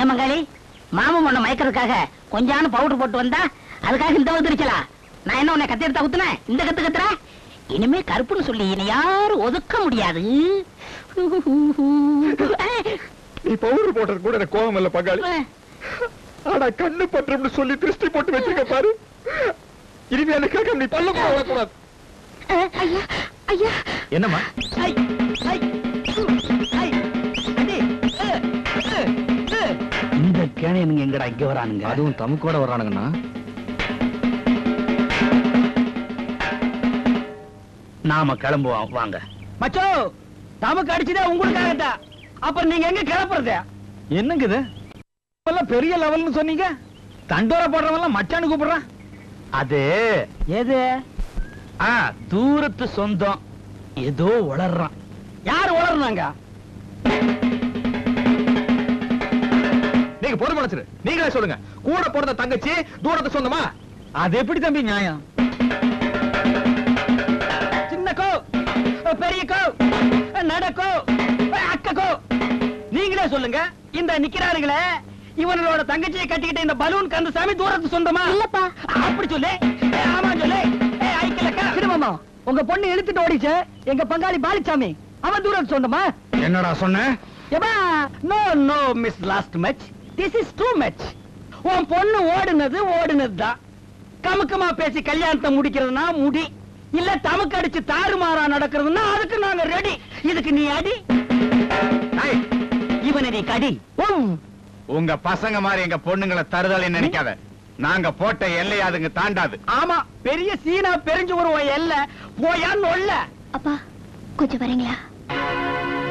ஏன் மங்காளி? மாமன் பொண்ணை மயக்கிறதுக்காக கொஞ்சான பவுடர் போட்டு வந்தா அதுக்காக இந்த வந்துருச்சலா நான் என்ன உன்னை கத்தி எடுத்தா ஊத்துனேன் இந்த கத்து கத்துற? இனிமே கருப்புன்னு சொல்லி இனி யாரும் ஒதுக்க முடியாது. நீ பவுடர் போட்டது கூட எனக்கு கோபம் இல்ல பங்காளி. ஆனா கண்ணு பற்றம்னு சொல்லி திருஷ்டி போட்டு வச்சிருக்க பாரு. இனிமே எனக்காக நீ பல்ல கூட என்னம்மா? கேணையனுங்க எங்கடா இங்க வரானுங்க? அதுவும் தமுக்கோட வரானுங்கண்ணா நாம கிளம்புவோம் வாங்க. மச்சோ தமக்கு அடிச்சதே உங்களுக்காகத்தான். அப்புறம் நீங்க எங்க கிளப்புறது? என்னங்க இது? பெரிய லெவல்னு சொன்னீங்க? தண்டோர போடுறவன் மச்சான்னு கூப்பிடுறான். அது எது? தூரத்து சொந்தம். ஏதோ வளர்றான் யார் வளர்றாங்க நீங்க பொறு மனசு நீங்களே சொல்லுங்க. கூட பிறந்த தங்கச்சி தூரத்து சொந்தமா? அது எப்படி தம்பி நியாயம்? சின்ன கோ பெரிய கோ நடக்கோ அக்கக்கோ நீங்களே சொல்லுங்க. இந்த நிக்கிறாருங்களே இவனோட தங்கச்சியை கட்டிக்கிட்ட இந்த பலூன் கந்தசாமி தூரத்து சொந்தமா? இல்லப்பா. அப்படி சொல்லு. ஆமா சொல்லு. ஏ, ஐக்கியலக்கா சிறுமாமா உங்க பொண்ணு இழுத்துட்டு ஓடிச்சு. எங்க பங்காளி பாலிச்சாமி. அவன் தூரத்து சொந்தமா? என்னடா சொன்ன? No no miss last match this is too match உன் பொண்ணு ஓடுனது ஓடுனது தான் கமுக்கமா பேசி கல்யாணத்தை முடிக்கிறதுனா முடி. இல்ல தமக்கு அடிச்சு தாறுமாறா நடக்கிறதுனா அதுக்கு நாங்க ரெடி இதுக்கு நீ அடி. இவனை நீ கடி. உங்க பசங்க மாதிரி எங்க பொண்ணுங்களை தருதலை நினைக்காத. நாங்க போட்ட எல்லை அதுங்க தாண்டாது. ஆமா பெரிய சீனா பெரிஞ்சு ஒரு எல்ல. போயான்னு ஒல்ல. அப்பா கொஞ்சம் வரீங்களா?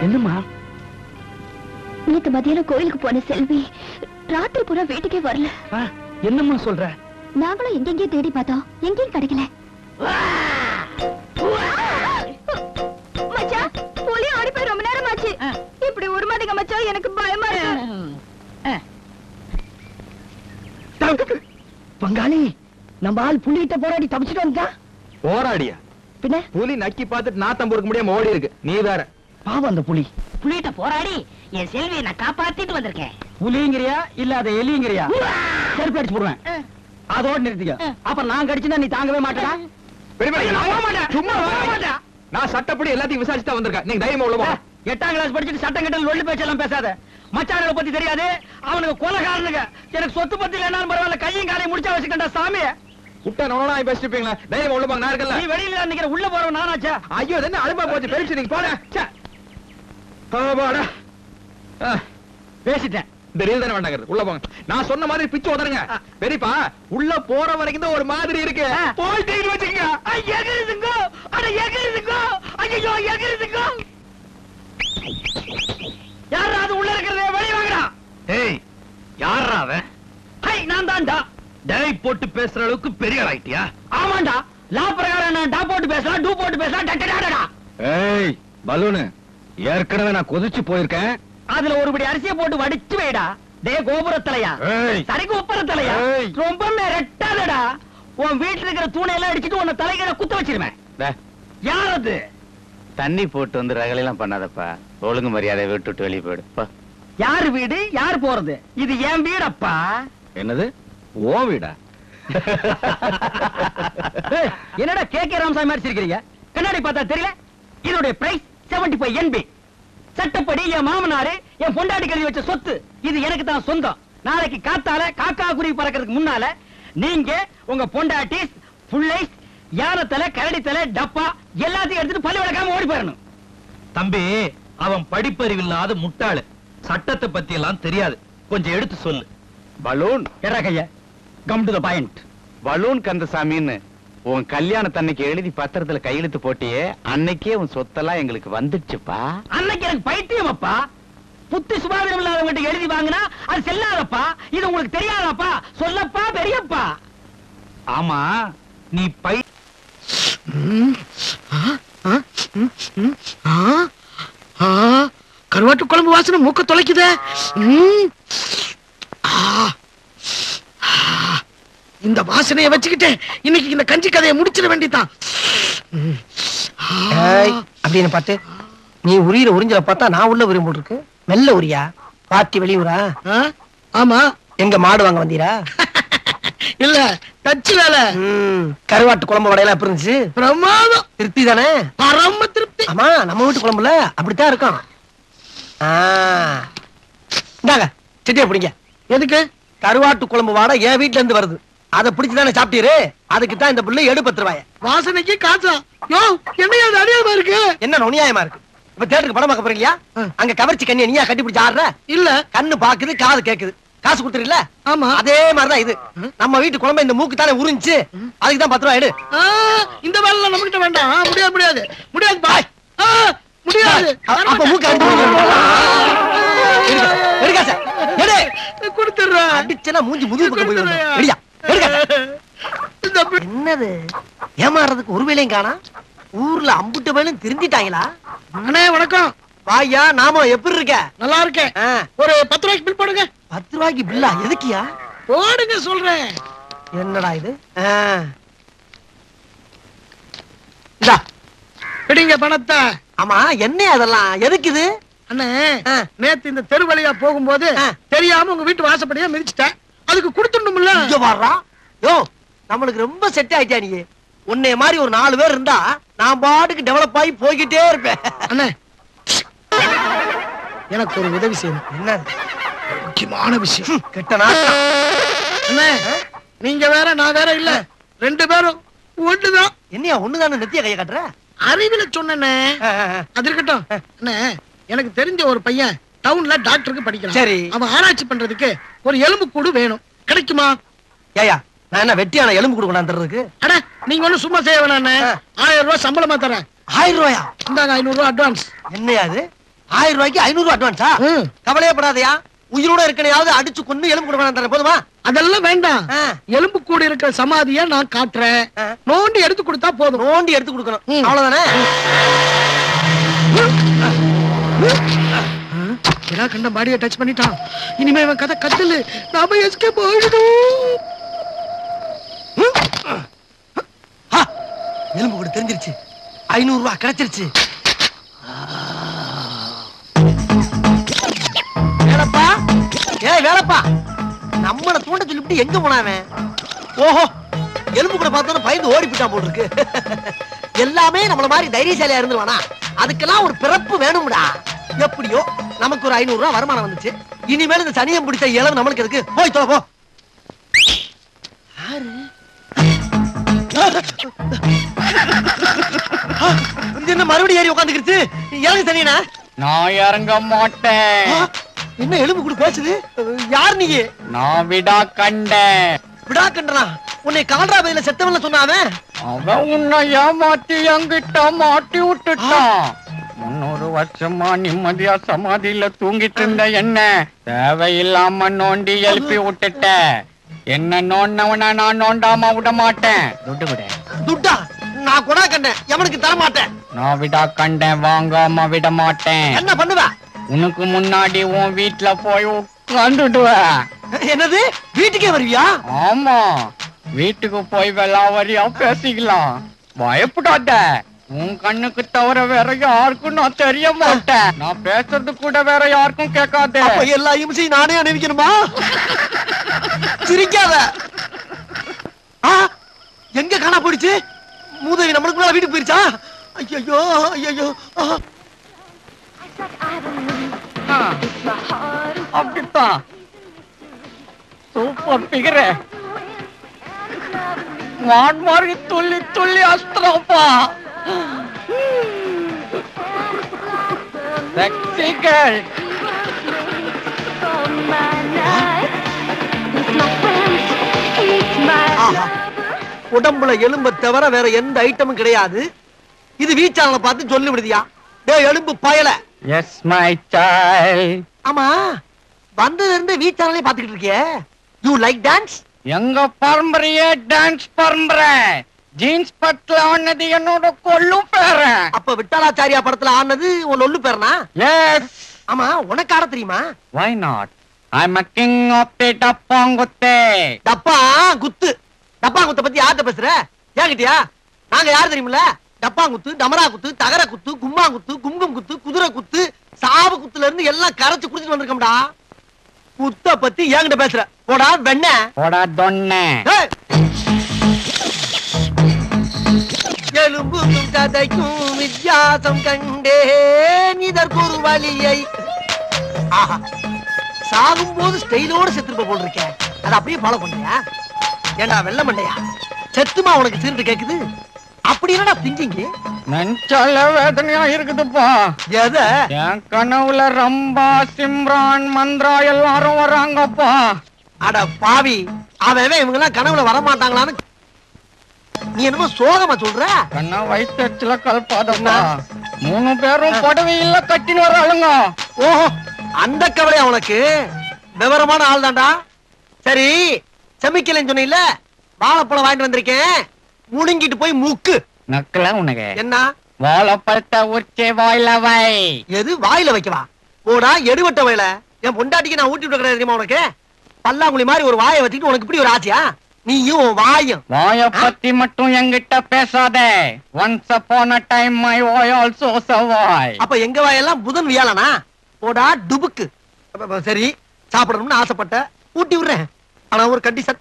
என்னம்மா? நேத்து மதியானம் கோயிலுக்கு போன செல்வி ராத்திரி பூரா வீட்டுக்கே வரல. என்னம்மா சொல்ற? நாங்களும் எங்கெங்கேயோ தேடி பார்த்தோம். எங்கேயும் கிடைக்கல. புலி போய் ரொம்ப நேரம் ஆச்சு இப்படி உருமாதிங்க மச்சான் எனக்கு பயமா இருக்கு. பங்காளி நம்ம ஆள் புள்ளிகிட்ட போராடி தப்பிச்சுட்டு வந்தா போராடியா? பின்ன? புலி நக்கி பார்த்துட்டு நாத்தம் பொறுக்க முடியாம ஓடி இருக்கு. நீ வேற. பாவம் அந்த புலி. புள்ளிட்ட போராடி என் செல்வியை நான் காப்பாத்திட்டு வந்திருக்கேன். புலிங்கிறியா? இல்ல அதை எலிங்கிறியா? செருப்பு அடிச்சு போடுவேன். அதோட நிறுத்திக்க. அப்ப நான் கடிச்சுனா நீ தாங்கவே மாட்டடா. சும்மா நான் சட்டப்படி எல்லாத்தையும் விசாரிச்சு தான் வந்திருக்கேன். நீங்க தைரியமா உள்ள போங்க. எட்டாம் கிளாஸ் படிச்சுட்டு சட்டம் கட்டல் ஒள்ளி பேச்செல்லாம் பேசாத. மச்சானுகளை பத்தி தெரியாது. அவனுக்கு கொலைகாரனுங்க. எனக்கு சொத்து பத்தி இல்லைனாலும் பரவாயில்ல. கையும் காலையும் முடிச்சா வச்சுக்கண்டா சாமி விட்டா நோனா பேசிட்டு இருப்பீங்களா? தைரியமா உள்ள போங்க நான் இருக்கல நீ வெளியில நிக்கிற உள்ள போறவன் நானாச்சா. ஐயோ என்ன அழுப்பா போச்சு? பெருசு நீங்க போட ஆ, பேசிட்டேன். இந்த ரீல் தானே வேண்டாங்கிறது உள்ள போங்க. நான் சொன்ன மாதிரி பிச்சு உதருங்க பெரியப்பா உள்ள போற வரைக்கும் தான் ஒரு மாதிரி இருக்கு. போயிட்டீங்கன்னு வச்சுக்கங்க. ஐ, எகிறுதுங்க அட எகிறுதுங்க ஐயோ எகிறுதுங்க யாரா அது உள்ள இருக்கிறதே? வெளிய வாங்கடா. ஏய் யாரா அவன்? ஹை நான் தான்டா. டேய் போட்டு பேசுற அளவுக்கு பெரிய ஆயிட்டியா? ஆமாண்டா. லா பிரகாரம் நான் டா போட்டு பேசலாம் டூ போட்டு பேசலாம் டட்டடாடா ஏய் பலூனு. ஏற்கனவே நான் கொதிச்சு போயிருக்கேன். அதுல ஒருபடி அரிசியை போட்டு வடிச்சு வைடா. டே கோபுரத்தலையா. சரிக்கு உப்பரத்தலையா. ரொம்ப மிரட்டாதடா. உன் வீட்டுல இருக்கிற தூணை எல்லாம் அடிச்சிட்டு உன்னை தலைகளை குத்த வச்சிருவேன். யார் அது? தண்ணி போட்டு வந்து ரகலையெல்லாம் பண்ணாதப்பா. ஒழுங்கு மரியாதை விட்டுட்டு வெளியே போயிடு. போ. யார் வீடு? யார் போறது? இது என் வீடப்பா. என்னது? ஓ வீடா? என்னடா கே கே ராமசாமி மாதிரி சிரிக்கிறீங்க? கண்ணாடி பார்த்தா தெரியல? இதோட பிரைஸ் 75 ஃபைவ் என்பி சட்டப்படி என் மாமனாரு என் பொண்டாட்டி கழுவி வச்ச சொத்து இது எனக்கு தான் சொந்தம். நாளைக்கு காத்தால காக்கா குருவி பறக்கிறதுக்கு முன்னால நீங்க உங்க பொண்டாட்டி புள்ளை யானத்தலை கரடித்தலை டப்பா எல்லாத்தையும் எடுத்துட்டு பல்லு விளக்காம ஓடி போயிடணும். தம்பி அவன் படிப்பறிவில்லாத முட்டாளு. சட்டத்தை பத்தி எல்லாம் தெரியாது. கொஞ்சம் எடுத்து சொல்லு. பலூன். கைய come to the point balloon கந்தசாமின்னு உன் கல்யாணத்தன்னைக்கு எழுதி பத்திரத்துல கையெழுத்து போட்டியே அன்னைக்கே உன் சொத்தெல்லாம் எங்களுக்கு வந்துடுச்சுப்பா. அன்னைக்கு எனக்கு பைத்தியம் அப்பா. புத்தி சுபாவினம் இல்லாதவங்கிட்ட எழுதி வாங்கினா அது செல்லாதப்பா. இது உங்களுக்கு தெரியாதப்பா? சொல்லப்பா பெரியப்பா. ஆமா நீ பை கருவாட்டு குழம்பு வாசனை மூக்க தொலைக்குதே. இந்த வாசனையை வச்சுக்கிட்டு இன்னைக்கு இந்த கஞ்சி கதையை முடிச்சிட வேண்டியதான் அப்படின்னு பார்த்து நீ உரியிற உறிஞ்சல பார்த்தா நான் உள்ள உரியும் இருக்கு. மெல்ல உரியா? பாட்டி வெளியூரா? ஆமா. எங்க மாடு வாங்க வந்தீரா? இல்ல தச்சு வேலை ம், கருவாட்டு குழம்பு வடையெல்லாம் எப்படி இருந்துச்சு? பிரமாதம். திருப்தி தானே? பரம திருப்தி. ஆமா நம்ம வீட்டு குழம்புல அப்படித்தான் இருக்கும். இந்தாங்க சிட்டியை பிடிங்க. எதுக்கு? கருவாட்டு குழம்பு வாடை என் வீட்ல இருந்து வருது. அதை பிடிச்சு தானே சாப்பிட்டீரு அதுக்கு தான் இந்த பிள்ளை எடு பத்து ரூபாய வாசனைக்கு காசா யோ என்னையா அது அநியாயமா இருக்கு என்ன நுணியாயமா இருக்கு இப்ப தேட்டருக்கு படம் பார்க்க போறீங்களா. அங்க கவர்ச்சி கண்ணிய நீயா கட்டி பிடிச்சு ஆடுற இல்ல கண்ணு பாக்குது காது கேக்குது காசு கொடுத்துருல ஆமா அதே மாதிரிதான் இது நம்ம வீட்டு குழம்பு இந்த மூக்கு தானே உறிஞ்சு அதுக்கு தான் பத்து ரூபாய் எடு இந்த வேலை நம்ம கிட்ட வேண்டாம் முடியாது முடியாது முடியாது பாய் முடியாது அப்ப மூக்கு அடிச்சு எடுக்க சார் எடு கொடுத்துடுறேன் அடிச்சனா மூஞ்சி முதுகு பக்கம் போய் விழுந்துரும். எடுயா எடுக்க இந்த பி- என்னது? ஏமாறதுக்கு ஒரு வேலையும் காணா? ஊர்ல அம்புட்டு வேலையும் திருந்திட்டாங்களா? அண்ணே வணக்கம். வாயா நாம எப்படி இருக்க? நல்லா இருக்கேன். ஒரு பத்து ரூபாய்க்கு பில் போடுங்க. பத்து ரூபாய்க்கு பில்லா எதுக்கியா? போடுங்க சொல்றேன். என்னடா இது. இந்தா. பிடிங்க பணத்தை. ஆமா என்ன அதெல்லாம்? எதுக்கு இது? அண்ணே. நேத்து இந்த தெரு வழியா போகும்போது. தெரியாம உங்க வீட்டு வாசப்படியா மிதிச்சிட்டேன். அதுக்கு கொடுத்துடணும்ல. இங்க வர்றா யோ நம்மளுக்கு ரொம்ப செட் ஆயிட்டா நீ? உன்னைய மாதிரி ஒரு நாலு பேர் இருந்தா நான் பாட்டுக்கு டெவலப் ஆகி போய்கிட்டே இருப்பேன். அண்ணே. எனக்கு ஒரு உதவி செய்யணும். என்ன? முக்கியமான விஷயம். கெட்ட அண்ணே நீங்க வேற நான் வேற இல்ல. ரெண்டு பேரும் ஒண்ணுதான். என்னையா ஒண்ணுதானே நெத்திய கைய கட்டுற? அறிவில ஆ. அது இருக்கட்டும். அண்ணே எனக்கு தெரிஞ்ச ஒரு பையன் டவுன்ல டாக்டருக்கு படிக்கிறான். சரி. அவன் ஆராய்ச்சி பண்றதுக்கு ஒரு எலும்பு கூடு வேணும். கிடைக்குமா? ஏயா நான் என்ன வெட்டியான எலும்பு கொடுக்கணும் அட நீங்க ஒண்ணும் சும்மா செய்ய வேணாம் அண்ணே. ஆயிரம் ரூபாய் சம்பளமா தரேன். ஆயிரம் ரூபாயா? இந்தாங்க ஐநூறு ரூபாய் அட்வான்ஸ் என்னையா அது? ஆயிரம் ரூபாய்க்கு ஐநூறு ரூபாய் அட்வான்ஸா. கவலையே படாதயா. உயிரோட இருக்கனையாவது அடிச்சு கொண்டு எலும்பு கொடுக்கணும் தரேன். போதுமா? அதெல்லாம் வேண்டாம். எலும்பு கூடு இருக்கிற சமாதிய நான் காட்டுறேன். நோண்டி எடுத்து கொடுத்தா போதும். நோண்டி எடுத்து கொடுக்கணும். அவ்வளவுதானே? கண்ட பாடியை டச் பண்ணிட்டான். இனிமே இவன் கதை கத்தலு. நாம எஸ்கேப் ஆயிடணும் எலும்பு கூட தெரிஞ்சிருச்சு. ஐநூறு ரூபா கிடைச்சிருச்சு. வேலப்பா ஏய் வேலப்பா. நம்மள தூண்ட சொல்லிவிட்டு எங்க போனாவன் ஓஹோ எலும்பு கூட பார்த்தோன்னு பயந்து ஓடி போயிட்டான் போல் இருக்கு எல்லாமே நம்மள மாதிரி தைரியசாலியா இருந்துருவானா? அதுக்கெல்லாம் ஒரு பிறப்பு வேணும்டா. எப்படியோ நமக்கு ஒரு ஐநூறு ரூபா வருமானம் வந்துச்சு. இனிமேல் இந்த சனியம் பிடிச்ச இளவு நம்மளுக்கு இருக்கு போய் தோ போ. இது என்ன மறுபடியும் ஏறி உட்காந்துக்கிடுச்சு இறங்கு சனியனா நான் இறங்க மாட்டேன். என்ன எலும்பு கூட பேசுது? யார் நீ? நான் விடா கண்டேன். விடா கண்டனா? உன்னை கால்ரா பையில செத்தவன்ல சொன்னாவன் அவன்? உன்னை ஏமாத்தி என்கிட்ட மாட்டி விட்டுட்டான். முன்னூறு வருஷமா நிம்மதியா சமாதியில தூங்கிட்டு இருந்த என்ன? தேவையில்லாம நோண்டி எழுப்பி விட்டுட்ட. என்ன நோண்டவன நான் நோண்டாம விட மாட்டேன். துட்டு விட துட்டா? நான் கொடா கண்டேன். எவனுக்கு தர மாட்டேன் நான் விடா கண்டேன் வாங்காம விட மாட்டேன். என்ன பண்ணுவ? உனக்கு முன்னாடி உன் வீட்ல போய் உட்காந்துடுவேன் என்னது? வீட்டுக்கே வருவியா? ஆமா. வீட்டுக்கு போய் வெள்ளாவரியா பேசிக்கலாம். பயப்படாத. உன் கண்ணுக்கு தவிர வேற யாருக்கும் நான் தெரிய மாட்டேன். நான் பேசுறது கூட வேற யாருக்கும் கேட்காத. எல்லா இம்சையும் நானே அணிவிக்கணுமா? சிரிக்காத. எங்க காணா போயிடுச்சு? மூதேவி நம்மளுக்கு முன்னால வீட்டுக்கு போயிருச்சா? ஐயோ ஐயோ அப்படித்தான். Super figure. மான் மாதிரி துள்ளி துள்ளி அஸ்திரப்பா. Sexy உடம்புல எலும்ப தவிர வேற எந்த ஐட்டமும் கிடையாது. இது வீச்சாளனை பார்த்து சொல்லி விடுதியா டேய் எலும்பு பயல. Yes, my child. ஆமா. வந்ததுல இருந்து வீச்சாளனே பாத்துக்கிட்டு இருக்கியே. யூ லைக் டான்ஸ் எங்க பரம்பரையே டான்ஸ் பரம்பரை. ஜீன்ஸ் பட்ல ஆனது என்னோட கொள்ளும் பேரன் அப்ப விட்டாலாச்சாரியா படத்துல ஆனது உன் ஒல்லு பேரனா? எஸ் ஆமா உனக்கு ஆட தெரியுமா? Why not I am king of the டப்பாங்குத்தே. டப்பா குத்து. டப்பா குத்த பத்தி யார்கிட்ட பேசுற? ஏங்கிட்டியா? நாங்க யார் தெரியுமில்ல? டப்பா குத்து டமரா குத்து தகர குத்து கும்மா குத்து குத்து குதிரை குத்து சாவு குத்துல இருந்து எல்லாம் கரைச்சு குடிச்சிட்டு வந்திருக்கோம்டா. புத்த பத்தி என்கிட்ட பேசுற. போடா வெண்ண. போடா தொன்ன எலும்பும் கதைக்கும் வித்தியாசம் கண்டேன். இதற்கொரு வழியை. சாகும் போது ஸ்டைலோட செத்துருப்ப போல் இருக்கேன் அதை அப்படியே ஃபாலோ பண்றியா ஏண்டா வெள்ள மண்டையா செத்துமா உனக்கு சீர்ட்டு கேக்குது? அப்படி என்னடா திங்கிங்க நெஞ்சால வேதனையா இருக்குதுப்பா. எதை? என் கனவுல ரம்பா சிம்ரான் மந்த்ரா எல்லாரும் வராங்கப்பா. அட பாவி அவன் இவங்க எல்லாம் கனவுல வர மாட்டாங்களான்னு நீ என்னமோ சோகமா சொல்ற? கண்ணா வயிற்றுல கலப்பாதப்பா மூணு பேரும் புடவையில கட்டின்னு வராளுங்க. ஓஹோ அந்த கவலையா உனக்கு? விவரமான ஆள் தான்டா சரி செமிக்கலன்னு சொன்னீல்ல வாழைப்பழம் வாங்கிட்டு வந்திருக்கேன். முழுங்கிட்டு போய் முக்கு. நக்கல உனக்கு? என்ன? வாழைப்பழத்தை உச்சி வாயில வை. எது? வாயில வைக்கவா? போடா எடுவட்ட வயல. என் பொண்டாட்டிக்கு நான் ஊட்டி விட கிடையாது தெரியுமா உனக்கு? பல்லாங்குழி மாதிரி ஒரு வாயை வச்சுக்கிட்டு உனக்கு இப்படி ஒரு ஆசையா? நீயும் வாயும். வாய பத்தி மட்டும் என்கிட்ட பேசாத. Once upon a time my வாய் ஆல்சோ சவாய் அப்ப எங்க வாயெல்லாம்? புதன் வியாழனா? போடா டுபுக்கு. சரி சாப்பிடணும்னு ஆசைப்பட்ட. ஊட்டி விடுறேன். ஆனா ஒரு கண்டிஷன்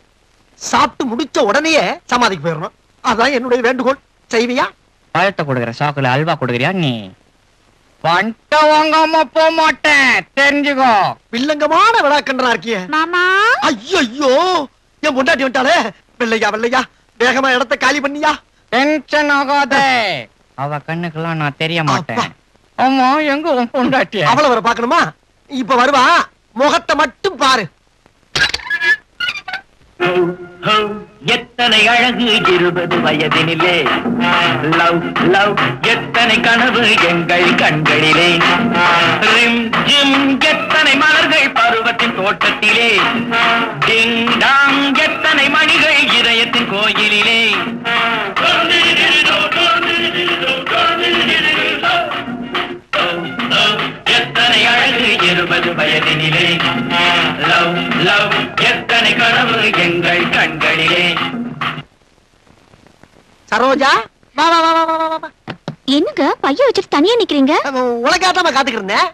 சாப்பிட்டு முடிச்ச உடனேயே சமாதிக்கு போயிடணும். அதான் என்னுடைய வேண்டுகோள். செய்வியா? பழத்தை கொடுக்குற சாக்குல அல்வா கொடுக்குறியா நீ? பண்ட வாங்காம போக மாட்டேன். தெரிஞ்சுக்கோ. வில்லங்கமான விழாக்கன்றா இருக்கிய. மாமா. ஐயோ என் பொண்டாட்டி வந்துட்டாளே. வெள்ளையா வெள்ளையா. வேகமா இடத்த காலி பண்ணியா. டென்ஷன் ஆகாத. அவ கண்ணுக்கெல்லாம் நான் தெரிய மாட்டேன். ஆமா எங்க உன் பொண்டாட்டிய? அவளை வர பாக்கணுமா இப்ப வருவா. முகத்தை மட்டும் பாரு. எத்தனை அழகு இருபது வயதினிலே. லவ் லவ் எத்தனை கனவு எங்கள் கண்களிலே. ரிம் ஜிம் எத்தனை மலர்கள் பருவத்தின் தோட்டத்திலே. டிங் டாங் எத்தனை மணிகள் இதயத்தின் கோயிலிலே. சரோஜா? வா வா வா வா வா, வா, என்னங்க பைய வச்சுட்டு தனியா நிக்கிறீங்க? உலகாத்தாம காத்துக்கிட்டு இருந்தேன்.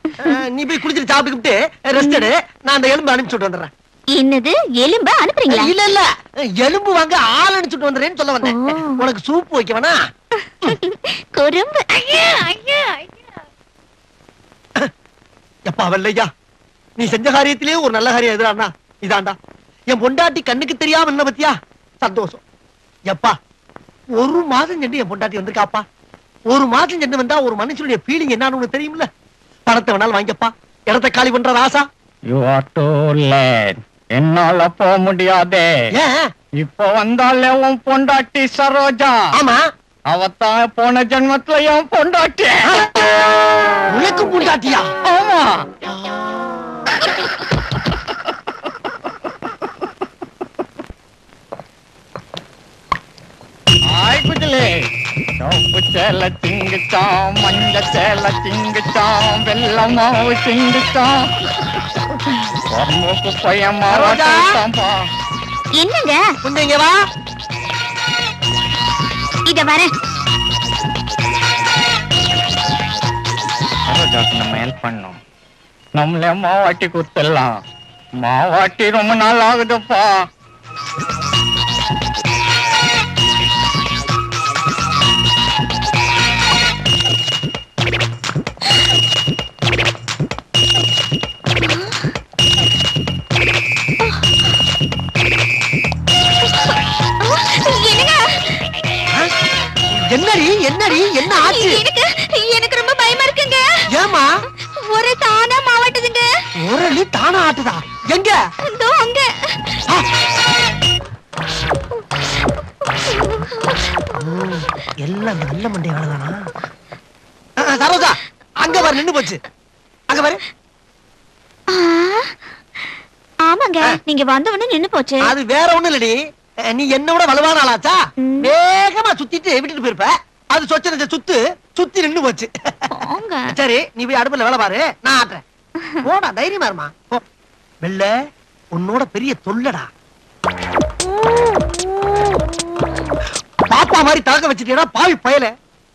நீ போய் குளிச்சுட்டு சாப்பிட்டுக்கிட்டு ரெஸ்ட் எடு. நான் அந்த எலும்பு அனுப்பிச்சு விட்டு வந்துடுறேன். என்னது எலும்ப அனுப்புறீங்களா? இல்ல இல்ல. எலும்பு வாங்க ஆள் அனுப்பிச்சுட்டு வந்துடுறேன்னு சொல்ல வந்தேன். உனக்கு சூப் வைக்க வேணா? குறும்பு எப்பா வெள்ளையா? நீ செஞ்ச காரியத்திலேயே ஒரு நல்ல காரியம் எதிரானா இதாண்டா. என் பொண்டாட்டி கண்ணுக்கு தெரியாம என்ன பத்தியா? சந்தோஷம். எப்பா ஒரு மாதம் சென்று என் பொண்டாட்டி வந்திருக்காப்பா? ஒரு மாதம் சென்று வந்தா ஒரு மனுஷனுடைய ஃபீலிங் என்னன்னு உனக்கு தெரியுமில்ல பணத்தை வேணாலும் வாங்கிப்பா இடத்த காலி பண்ற ராசா. யூ ஆர் டூ லேட் என்னால போக முடியாதே. இப்போ வந்தாலே உன் பொண்டாட்டி சரோஜா. ஆமா. அவத்தான் போன ஜென்மத்துல என் பொண்டாட்டி. உனக்கு பொண்டாட்டியா? ஆமா. குஜலே சோப்பு சேல திங்குச்சான் மஞ்ச சேல திங்குச்சான் வெள்ளை மாவு திங்குச்சான் பையன் சரோஜா? மாவாட்டாம்பா என்னங்க? கொஞ்சம் இங்க வா. இத சரோஜாக்கு நம்ம ஹெல்ப் பண்ணோம். நம்மளே மாவாட்டி கொடுத்துடலாம். மாவாட்டி ரொம்ப நாள் ஆகுதுப்பா. என்னடி என்னடி என்ன ஆச்சு? எனக்கு எனக்கு ரொம்ப பயமா இருக்குங்க. ஏமா ஒரு தானா மாவட்டுதுங்க. முரளி தானா ஆட்டுதா? எங்க? இதோ அங்க. எல்லாம் வெள்ள மண்டை வேலைதானா ஆ, சரோஜா அங்க பாரு நின்னு போச்சு. அங்க பாரு. ஆமாங்க நீங்க வந்த உடனே நின்னு போச்சு. அது வேற ஒண்ணு இல்லடி. நீ என்னோட வலுவான ஆளாச்சா. வேகமா சுத்திட்டு விட்டுட்டு போயிருப்ப. அது சொச்சனத்தை சுத்து சுத்தி நின்னு போச்சு. சரி நீ போய் அடுப்புல வேலை பாரு நான் ஆட்டுறேன். போடா தைரியமா இருமா. வெள்ள உன்னோட பெரிய தொல்லடா. பாப்பா மாதிரி தலக்க வச்சுட்டீனா பாவி பயல.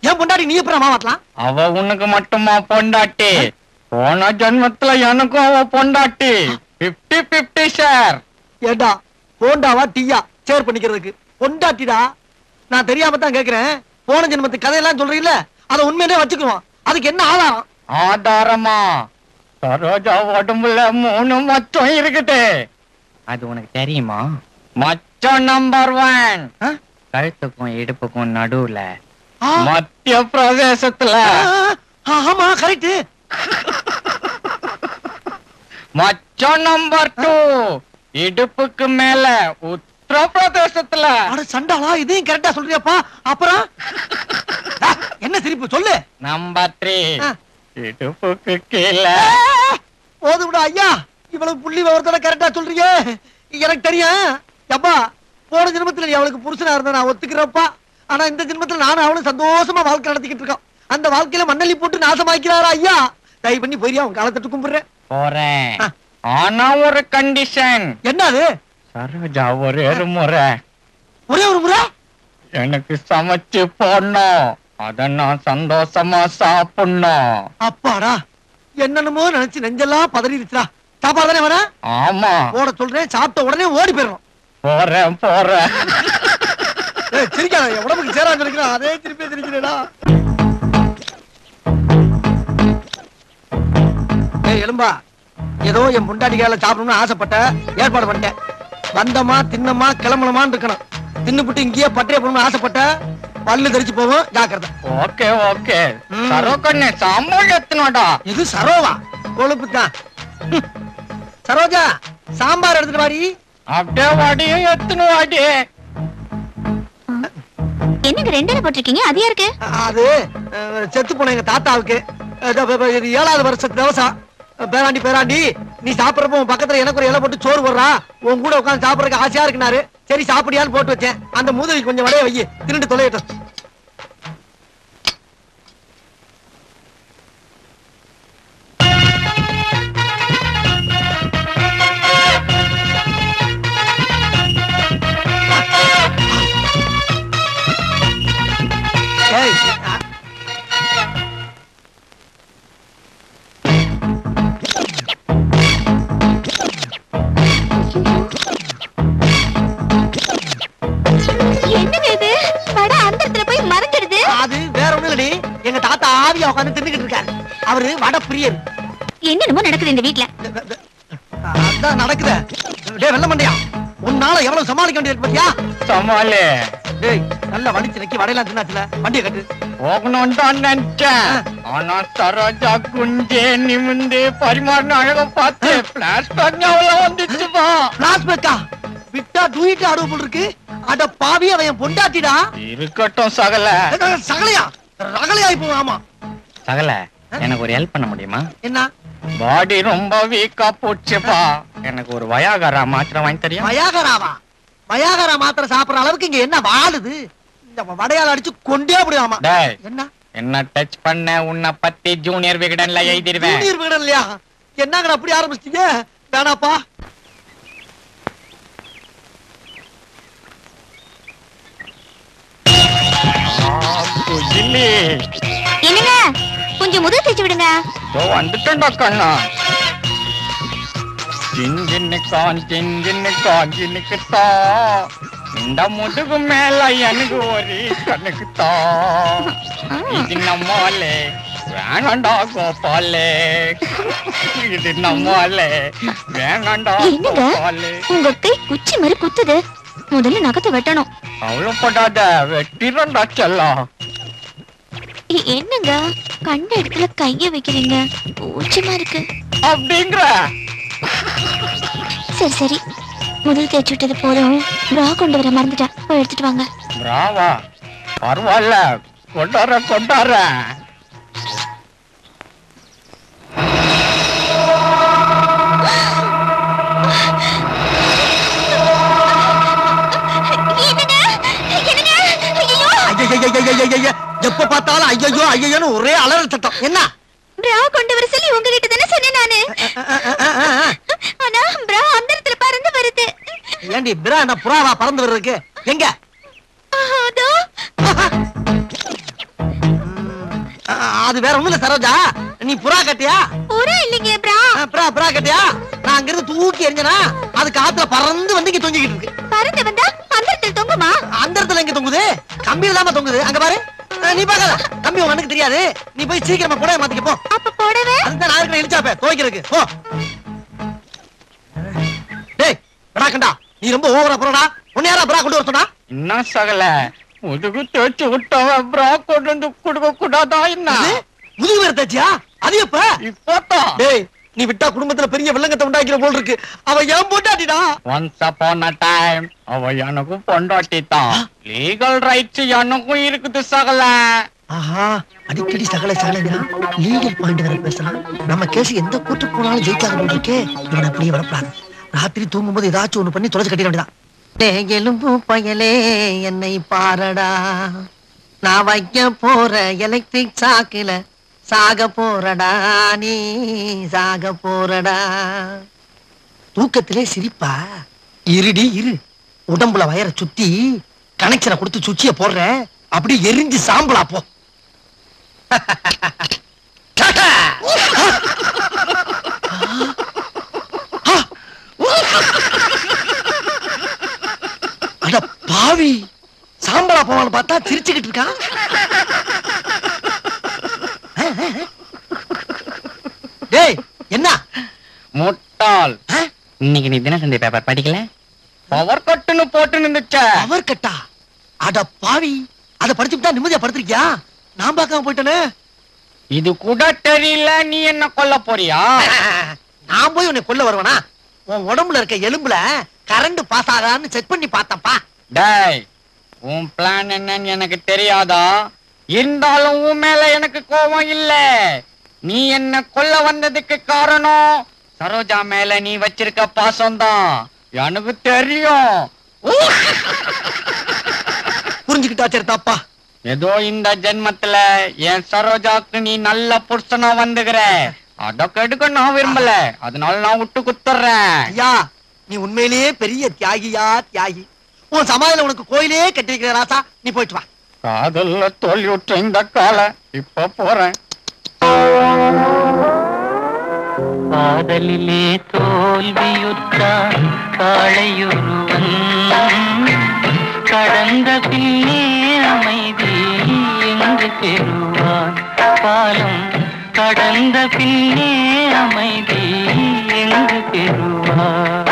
என் பொண்டாடி நீ எப்பறம் மாவாட்டலாம் அவ உனக்கு மட்டுமா பொண்டாட்டி? போன ஜென்மத்துல எனக்கும் அவ பொண்டாட்டி. பிப்டி பிப்டி சார் ஏண்டா போண்டாவா டீயா? சேர் பண்ணிக்கிறதுக்கு. பொண்டாட்டிடா. நான் தெரியாம தான் கேக்குறேன். போன ஜென்மத்து கதையெல்லாம் சொல்றீங்கல்ல அதை உண்மையிலே வச்சுக்குவோம். அதுக்கு என்ன ஆதாரம்? ஆதாரமா? சரோஜா உடம்புல மூணு மச்சம் இருக்குது. அது உனக்கு தெரியுமா? மச்சம் நம்பர் ஒன் கழுத்துக்கும் இடுப்புக்கும் நடுவுல. மத்திய பிரதேசத்துல ஆமா கரெக்ட் மச்சம் நம்பர் டூ இடுப்புக்கு மேல உத்தரப்பிரதேசத்துல அட சண்டாளா இதையும் கரெக்டா சொல்றியாப்பா? அப்புறம்? என்ன சிரிப்பு? சொல்லு. நம்பர் த்ரீ ஆ. இடுப்புக்கு கீழே. போதும்டா ஐயா. இவ்வளவு புள்ளி விவரத்தோட கரெக்டா சொல்றீங்க எனக்கு தெரியும். அப்பா போன ஜென்மத்துல நீ அவளுக்கு புருஷனா இருந்த நான் ஒத்துக்கிறப்பா. ஆனா இந்த ஜென்மத்துல நானும் அவளும் சந்தோஷமா வாழ்க்கை நடத்திக்கிட்டு இருக்கோம். அந்த வாழ்க்கையில மண்ணள்ளி போட்டு நாசமாக்கிறாரா ஐயா? தயவு பண்ணி போய் அவன் காலத்தட்டு கும்பிடுறேன். போறேன். ஆனா ஒரு கண்டிஷன் என்ன அது சரோஜா ஒரே ஒரு முறை. ஒரே ஒரு முறை? எனக்கு சமைச்சு போடணும். அத நான் சந்தோஷமா சாப்பிடணும். அப்பாடா என்னென்னமோ நினைச்சு நெஞ்செல்லாம் பதறிடுச்சுடா. சாப்பாடு தானே வேணா ஆமா. ஓட சொல்றேன் சாப்பிட்ட உடனே ஓடி போயிடணும். போறேன் போறேன். சிரிக்காத உடம்புக்கு சேரா நினைக்கிறேன் அதே திருப்பி சிரிக்கிறேடா. எலும்பா ஏதோ என் பொண்டாட்டி கையில சாப்பிடணும்னு ஆசைப்பட்ட ஏற்பாடு பண்ணிட்டேன். வந்தமா தின்னமா கிளம்பணுமான்னு இருக்கணும். தின்னுபிட்டு இங்கேயே பட்டைய போடணும்னு ஆசைப்பட்ட பல்லு தெரிச்சு போகும். ஜாக்கிரதை. Okay okay. சரோ கண்ணு சாம்பார் எத்தனோடா இது சரோவா? கொழுப்பு தான் சரோஜா சாம்பார் எடுத்துட்டு வாடி. அப்படியே வாடியும் எத்தனை வாடி? என்னங்க ரெண்டு போட்டிருக்கீங்க? அது யாருக்கு? அது செத்து போன எங்க தாத்தாவுக்கு. ஏழாவது வருஷத்து தவசம் பேராண்டி பேராண்டி. நீ சாப்பிடுறப்ப உன் பக்கத்துல எனக்கு ஒரு இலை போட்டு சோறு போடுறா. உன் கூட உட்காந்து சாப்பிடறதுக்கு ஆசையா இருக்குனாரு. சரி சாப்பிடியான்னு போட்டு வச்சேன். அந்த மூதவி கொஞ்சம் வடைய வை. திருண்டு தொலையட்டும் நடக்குது இந்த வீட்ல. அதான் நடக்குது. டேய் வெள்ள மண்டையா உன்னால எவ்வளவு சமாளிக்க வேண்டியது பாத்தியா? சமாளி. டேய் நல்ல வலிச்சு நக்கி வடையெல்லாம் தின்னாச்சுல. வண்டியை கட்டு. போகணும் தான் நினைச்சேன் ஆனா சரோஜா குஞ்சே நிமிந்து பரிமாறின அழக பார்த்து பிளாஸ்டிக் ஞாபகம் வந்துச்சுப்பா பிளாஸ்பேக்கா விட்டா டூயிட்டு ஆடுவ போல் இருக்கு. அட பாவி அவன் பொண்டாட்டிடா. இருக்கட்டும் சகல. சகலையா? ரகலையா இப்போ ஆமா. சகல எனக்கு ஒரு ஹெல்ப் பண்ண முடியுமா? என்ன? பாடி ரொம்ப வீக்கா போச்சுப்பா எனக்கு ஒரு வயாகரா மாத்திரை வாங்கி தரியா? வயாகராவா? வயாகரா மாத்திரை சாப்பிடுற அளவுக்கு இங்க என்ன வாழுது? இந்த வடையால அடிச்சு கொண்டே முடியாமா டேய் என்ன? என்ன டச் பண்ண? உன்னை பத்தி ஜூனியர் விகடன்ல எழுதிருவேன். ஜூனியர் விகடன் இல்லையா என்னங்கடா அப்படி ஆரம்பிச்சிட்டீங்க? வேணாப்பா. என்னங்க கொஞ்சம் முதுகு தேய்ச்சி விடுங்க. வந்துட்டேன்டா கண்ணா. ஜின்ஜின்னுக்கான் ஜின்ஜின்னுக்கான் ஜின்னுக்குத்தா இந்த முதுகு மேல எனக்கு ஒரு கண்ணுக்குத்தா இது நம்மாலே வேணாண்டா கோபாலே. இது நம்மாலே வேணாண்டா கோபாலே. உங்க கை குச்சி மாதிரி குத்துது. முதல்ல நகத்தை வெட்டணும். கவலைப்படாத வெட்டிரண்டா செல்லம் எ- என்னங்க? கண்ட இடத்துல கைய வைக்கிறீங்க. கூச்சமா இருக்கு. அப்படிங்கிற? சரி சரி. முதல் தேய்ச்சி விட்டது போதும். bra கொண்டு வர மறந்துட்டேன் போய் எடுத்துட்டு வாங்க. பிராவா பரவாயில்ல. கொண்டார கொண்டார ஐயோ! எப்ப பார்த்தாலும் ஐயோ ஐயோன்னு ஒரே அலறல் சத்தம். என்ன? bra கொண்டு வர சொல்லி உங்ககிட்ட தானே சொன்னேன் நானு. ஆனா bra அந்த இடத்துல பறந்து வருது. ஏண்டி பிரா என்ன புறாவா பறந்து வர்றதுக்கு? எங்க? அதோ. வேற ஒண்ணும் இல்ல சரோஜா. நீ புறா கட்டியா? புறா இல்லைங்க அஹ், புறா புறா கட்டியா? நான் அங்கிருந்து தூக்கி எறிஞ்சனா அது காத்துல பறந்து வந்து இங்க தொங்கிக்கிட்டு இருக்கு. பறந்து வந்தா அந்த தொங்குமா? அந்த இடத்துல எங்க தொங்குது? கம்பியில தாம தொங்குது. அங்க பாரு. நீ பார்க்காத. கம்பி உனக்கு தெரியாது. நீ போய் சீக்கிரமா புடவை மாத்திக்க போ. அப்ப போடவே? அதுதான் நான் இருக்கிற துவைக்கிறதுக்கு. போ. டேய் விடாக்கண்டா நீ ரொம்ப ஓவரா போறடா. உன்னை யாரா பிரா கொண்டு வர சொன்னா? என்ன சகல? முதுகு தேய்ச்சி விட்டவன் ப்ரா கொண்டு வந்து கொடுக்க கூடாதா என்ன? முதுகு வேற அது எப்ப? இப்போதான். டேய் நீ விட்டா குடும்பத்துல பெரிய வில்லங்கத்தை உண்டாக்கிற போல் இருக்கு. அவ ஏன் போட்டாட்டிடா ஒன்ஸ் அப்பான் அ டைம் அவ எனக்கும் பொண்டாட்டி தான் லீகல் ரைட்ஸ் எனக்கும் இருக்குது சகல. ஆஹா அடிக்கடி சகல சகலங்க லீகல் பாயிண்ட் வேற பேசுறான் நம்ம கேஸ் எந்த கூட்டு போனாலும் ஜெயிக்காத போல் இருக்கே. இவன் அப்படியே வரப்படாது ராத்திரி தூங்கும்போது ஏதாச்சும் ஒண்ணு பண்ணி தொலைச்சு கட்டிட வேண்டியதான் டேய் எலும்பு பயலே என்னை பாரடா. நான் வைக்க போற எலக்ட்ரிக் சாக்குல சாக போறடா நீ சாக போறடா. தூக்கத்திலே சிரிப்பா. இருடி இரு. உடம்புல வயர சுத்தி கனெக்ஷனை கொடுத்து சுச்சிய போடுற. அப்படி எரிஞ்சு சாம்பலா போ. பாவி! சாம்பலா போவான்னு பார்த்தா சிரிச்சுக்கிட்டு இருக்கான் டேய் என்ன? முட்டாள்? இன்னைக்கு நீ தினசந்தி பேப்பர் படிக்கல? பவர் கட்டுன்னு போட்டு கட்டா அட பாவி. அத படிச்சுட்டா நிம்மதியா படுத்திருக்கியா? நான் பார்க்காம போயிட்டேனே. இது கூட தெரியல நீ என்ன கொல்ல போறியா? நான் போய் உன்னை கொல்ல வருவேனா? உன் உடம்புல இருக்க எலும்புல கரண்ட் பாஸ் ஆகான்னு செக் பண்ணி பார்த்தப்பா டேய் உன் பிளான் என்னன்னு எனக்கு தெரியாதா? இருந்தாலும் உன் மேல எனக்கு கோபம் இல்ல. நீ என்ன கொல்ல வந்ததுக்கு காரணம்? சரோஜா மேல நீ வச்சிருக்க பாசம்தான். எனக்கு தெரியும். புரிஞ்சுக்கிட்டா சரி தாப்பா ஏதோ இந்த ஜென்மத்துல என் சரோஜாக்கு நீ நல்ல புருஷனா வந்துகிற. அத கெடுக்க நான் விரும்பல. அதனால நான் விட்டு குத்துறேன். ஐயா நீ உண்மையிலேயே பெரிய தியாகியா தியாகி. உன் சமாதில உனக்கு கோயிலே கட்டி வைக்கிற ராசா நீ போயிட்டு வா. காதல்ல தோல்வியுற்ற இந்த கால இப்ப போறேன். காதலிலே தோல்வியுற்றான் காளையுருவன். கடந்த பின்னே அமைதி எங்கு பெறுவான். காலம் கடந்த பின்னே அமைதி எங்கு பெறுவான்.